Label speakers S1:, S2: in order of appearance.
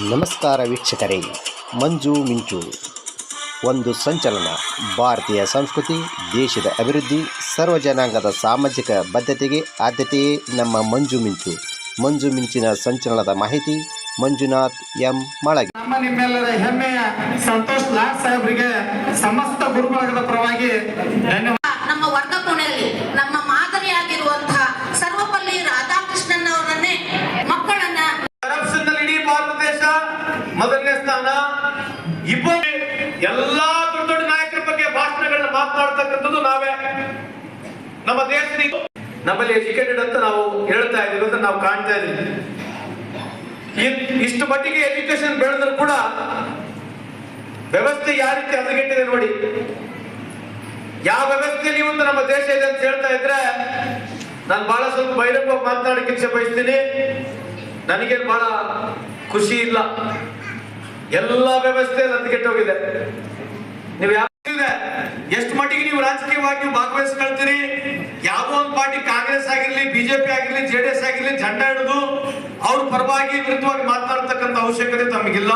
S1: ನಮಸ್ಕಾರ ವೀಕ್ಷಕರೇ, ಮಂಜು ಮಿಂಚು. ಒಂದು ಸಂಚಲನ, ಭಾರತೀಯ ಸಂಸ್ಕೃತಿ, ದೇಶದ ಅಭಿವೃದ್ಧಿ ಸರ್ವಜನಾಂಗದ ಸಾಮಾಜಿಕ ಬದ್ಧತೆಗೆ ಆದ್ಯತೆಯೇ ನಮ್ಮ ಮಂಜು ಮಿಂಚು. ಮಂಜು ಮಿಂಚಿನ ಸಂಚಲನದ ಮಾಹಿತಿ, ಮಂಜುನಾಥ್ ಎಂ. ಮಳಗಿ.
S2: ನಮ್ಮ ನಿಮ್ಮೆಲ್ಲರ ಹೆಮ್ಮೆಯ ಸಂತೋಷ್ ಲಾಲ್ ಸಾಹೇಬ್ರಿಗೆ ಸಮಸ್ತ ಗುರುಬಳಗದ ಪರವಾಗಿ ಧನ್ಯವಾದ. ಇಬ್ಬರು ಎಲ್ಲಾ ದೊಡ್ಡ ದೊಡ್ಡ ನಾಯಕರ ಬಗ್ಗೆ ಭಾಷಣಗಳನ್ನ ಮಾತನಾಡ್ತಕ್ಕಂಥದ್ದು ನಾವೇ. ನಮ್ಮ ದೇಶದ ಇದು. ನಮ್ಮಲ್ಲಿ ಎಜುಕೇಟೆಡ್ ಅಂತ ನಾವು ಹೇಳ್ತಾ ಅಂತ ನಾವು ಕಾಣ್ತಾ ಇದ್ದೀವಿ. ಇಷ್ಟು ಮಟ್ಟಿಗೆ ಎಜುಕೇಶನ್ ಬೆಳೆದ್ರು ಕೂಡ ವ್ಯವಸ್ಥೆ ಯಾವ ರೀತಿ ಹದಗೆಟ್ಟಿದೆ ನೋಡಿ. ಯಾವ ವ್ಯವಸ್ಥೆಯಲ್ಲಿ ಒಂದು ನಮ್ಮ ದೇಶ ಇದೆ ಅಂತ ಹೇಳ್ತಾ ಇದ್ರೆ, ನಾನು ಬಹಳ ಸ್ವಲ್ಪ ಬಹಿರಂಗವಾಗಿ ಮಾತನಾಡಕ್ಕೆ ಬಯಸ್ತೀನಿ. ನನಗೇನು ಬಹಳ ಖುಷಿ ಇಲ್ಲ. ಎಲ್ಲ ವ್ಯವಸ್ಥೆ ಹೋಗಿದೆ ನೀವು ಯಾವ ಎಷ್ಟು ಮಟ್ಟಿಗೆ ನೀವು ರಾಜಕೀಯವಾಗಿ ಭಾಗವಹಿಸ್ಕೊಳ್ತೀರಿ? ಯಾವ ಒಂದು ಪಾರ್ಟಿ ಕಾಂಗ್ರೆಸ್ ಆಗಿರ್ಲಿ, ಬಿಜೆಪಿ ಆಗಿರ್ಲಿ ಜೆಡಿಎಸ್ ಆಗಿರ್ಲಿ, ಜಂಡ ಹಿಡಿದು ಅವ್ರ ಪರವಾಗಿ ವಿರುದ್ಧವಾಗಿ ಮಾತನಾಡ್ತಕ್ಕಂಥ ಅವಶ್ಯಕತೆ ತಮಗಿಲ್ಲ.